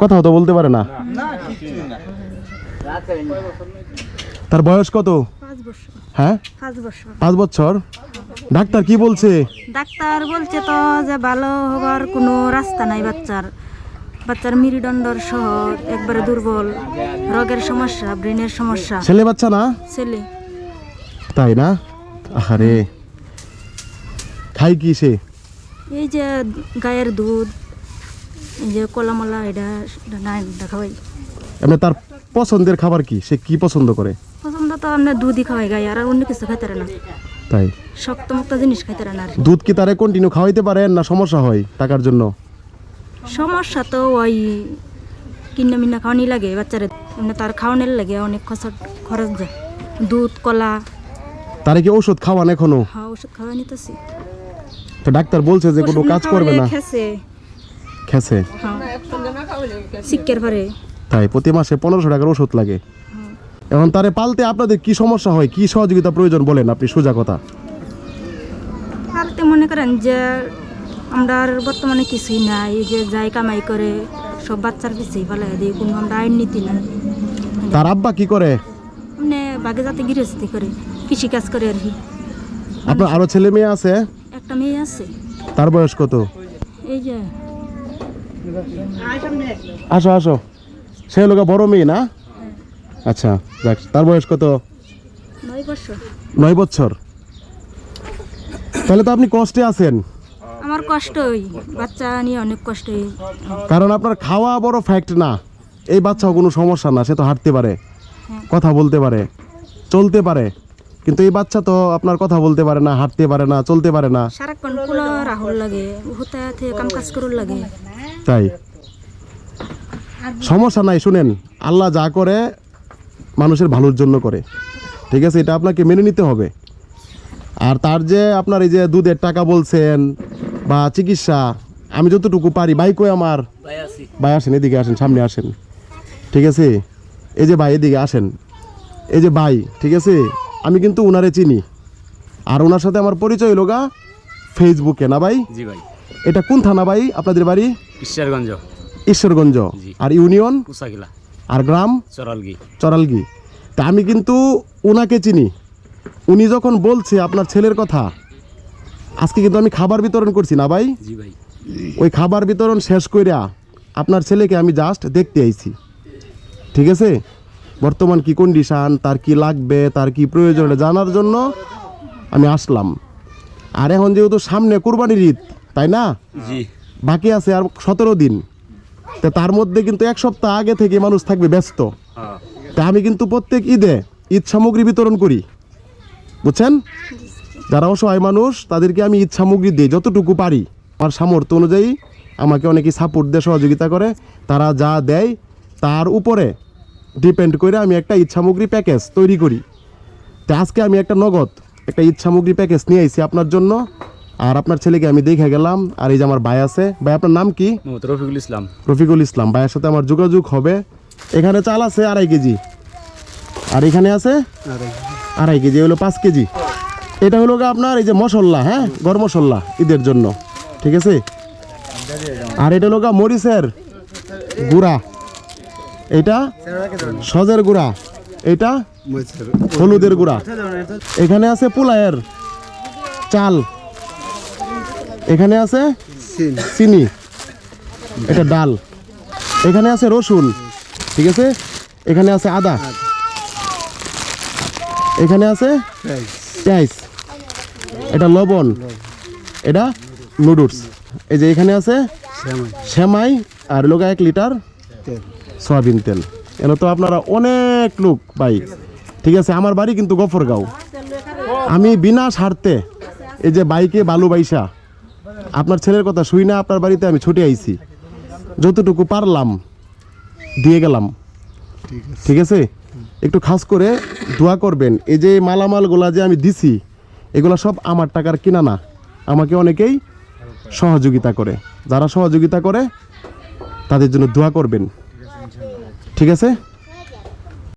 কথাও তো বলতে পারে না। তার বয়স কত? বছর। হ্যাঁ? পাঁচ বছর। ডাক্তার কি বলছে? ডাক্তার বলছে তো যে ভালো হবার কোনো রাস্তা নাই বাচ্চার। বাচ্চার মেরুদণ্ডর সহ একবারে দুর্বল। রোগের সমস্যা ব্রেনের সমস্যা। ছেলে বাচ্চা না? ছেলে। তাই না? আরে খাই কি সে? এই যে গায়ের দুধ যে কলামলা এটা এটা নাই দেখাবাই। এমনি তার পছন্দের খাবার কি? সে কি পছন্দ করে? পছন্দ তো আপনার দুধই খাওয়াই গায়ে আর অন্য কিছু খাইতে না। তাই? শক্ত মুক্ত জিনিস খাইতে না আর দুধ কি তারে কন্টিনিউ খাওয়াইতে পারেন না সমস্যা হয় টাকার জন্য? সমস্যা তো ওই কিনা মিনা খাওয়ানি লাগে বাচ্চারে এমনি তার খাওয়ানোর লাগে অনেক খরচ খরচ যায়। দুধ কলা। তারে কি ঔষধ খাওয়ান এখনও? হ্যাঁ ওষুধ খাওয়া নিতেছি তো ডাক্তার বলছে যে কোনো কাজ করবে না। খেছে হ্যাঁ পরে। তাই প্রতি মাসে পনেরোশো টাকার ওষুধ লাগে। এখন তারে পালতে আপনাদের কি সমস্যা হয়? কি সহযোগিতা প্রয়োজন বলেন আপনি? সোজা কথা। আর মনে করেন যে আমরা আর বর্তমানে কিছুই নাই যে যাই কামাই করে সব বাচ্চার পিছিয়ে ফেলাই দিই কোনো আমরা আইন নীতি নাই। তার আব্বা কি করে? মানে বাগে যাতে গৃহস্থী করে কৃষি কাজ করে আর কি। আপনার আরও ছেলে মেয়ে আছে? একটা মেয়ে আছে। তার বয়স কত? এই যে আসো আসো। সে লোক বড় মেয়ে না? আচ্ছা যাক তার বয়স কত? নয় বছর। তাহলে তো আপনি কষ্টে আছেন। আমার কষ্ট বাচ্চা নিয়ে অনেক কষ্ট কারণ আপনার খাওয়া বড় ফ্যাক্ট না। এই বাচ্চাও কোনো সমস্যা না সে তো হাঁটতে পারে হ্যাঁ। কথা বলতে পারে চলতে পারে। কিন্তু এই বাচ্চা তো আপনার কথা বলতে পারে না হাঁটতে পারে না চলতে পারে না। সারাক্ষণ কুলো রাহুল লাগে হুতে কাম কাজ করুন লাগে। তাই। সমস্যা নাই শুনেন আল্লাহ যা করে মানুষের ভালোর জন্য করে। ঠিক আছে এটা আপনাকে মেনে নিতে হবে। আর তার যে আপনার এই যে দুধের টাকা বলছেন বা চিকিৎসা আমি যতটুকু পারি ভাই কই আমার? ভাই আসেন এদিকে আসেন সামনে আসেন। ঠিক আছে? এই যে ভাই এদিকে আসেন। এই যে ভাই ঠিক আছে? আমি কিন্তু উনারে চিনি। আর ওনার সাথে আমার পরিচয় হলো গা ফেসবুকে না ভাই? জি ভাই। এটা কোন থানা ভাই? আপনাদের বাড়ি? ঈশ্বরগঞ্জ। ঈশ্বরগঞ্জ। আর ইউনিয়ন? আর গ্রাম? চরলগি চরালগি তা আমি কিন্তু ওনাকে চিনি। উনি যখন বলছে আপনার ছেলের কথা আজকে কিন্তু আমি খাবার বিতরণ করছি না ভাই? জি ভাই। ওই খাবার বিতরণ শেষ কইরা আপনার ছেলেকে আমি জাস্ট দেখতে আইছি। ঠিক আছে? বর্তমান কি কন্ডিশন তার কি লাগবে তার কি প্রয়োজন জানার জন্য আমি আসলাম। আর এখন যেহেতু সামনে কুরবানির ঈদ তাই না? জি। বাকি আছে আর সতেরো দিন। তা তার মধ্যে কিন্তু এক সপ্তাহ আগে থেকে মানুষ থাকবে ব্যস্ত। হ্যাঁ। তা আমি কিন্তু প্রত্যেক ঈদে ঈদ সামগ্রী বিতরণ করি। বুঝছেন? যারা অসহায় মানুষ তাদেরকে আমি ঈদ সামগ্রী দিই যতটুকু পারি। আমার সামর্থ্য অনুযায়ী আমাকে অনেকেই সাপোর্ট দিয়ে সহযোগিতা করে। তারা যা দেয় তার উপরে ডিপেন্ড করে আমি একটা ঈদ সামগ্রী প্যাকেজ তৈরি করি। তা আজকে আমি একটা নগদ একটা ঈদ সামগ্রী প্যাকেজ নিয়ে আইছি আপনার জন্য। আর আপনার ছেলেকে আমি দেখে গেলাম আর এই যে আমার ভাই আছে। ভাই আপনার নাম কি? রফিকুল ইসলাম। রফিকুল ইসলাম ভাইয়ের সাথে আমার যোগাযোগ হবে। এখানে চাল আছে আড়াই কেজি। আর এখানে আছে? আড়াই কেজি হলো পাঁচ কেজি। এটা হলো আপনার এই যে মশলা হ্যাঁ? গরম মশলা ঈদের জন্য ঠিক আছে? আর এটা হলো গা মরিচের গুঁড়া। এটা সজের গুঁড়া। এটা হলুদের গুঁড়া। এখানে আছে পোলায়ের চাল। এখানে আছে? চিনি। এটা ডাল। এখানে আছে রসুন। ঠিক আছে? এখানে আছে আদা। এখানে আছে? পেঁয়াজ এটা লবণ। এটা নুডলস। এই যে এখানে আছে? সেমাই। আর লোক এক লিটার সয়াবিন তেল। এগুলো তো আপনারা অনেক লোক ভাই। ঠিক আছে? আমার বাড়ি কিন্তু গফরগাঁও। আমি বিনা স্বার্থে এই যে বাইকে বালু বাইসা আপনার ছেলের কথা শুই না আপনার বাড়িতে আমি ছুটে আইছি। যতটুকু পারলাম দিয়ে গেলাম। ঠিক আছে। একটু খাস করে দোয়া করবেন এই যে মালামালগুলা যে আমি দিছি এগুলো সব আমার টাকার কিনা না। আমাকে অনেকেই সহযোগিতা করে। যারা সহযোগিতা করে তাদের জন্য দোয়া করবেন। ঠিক আছে?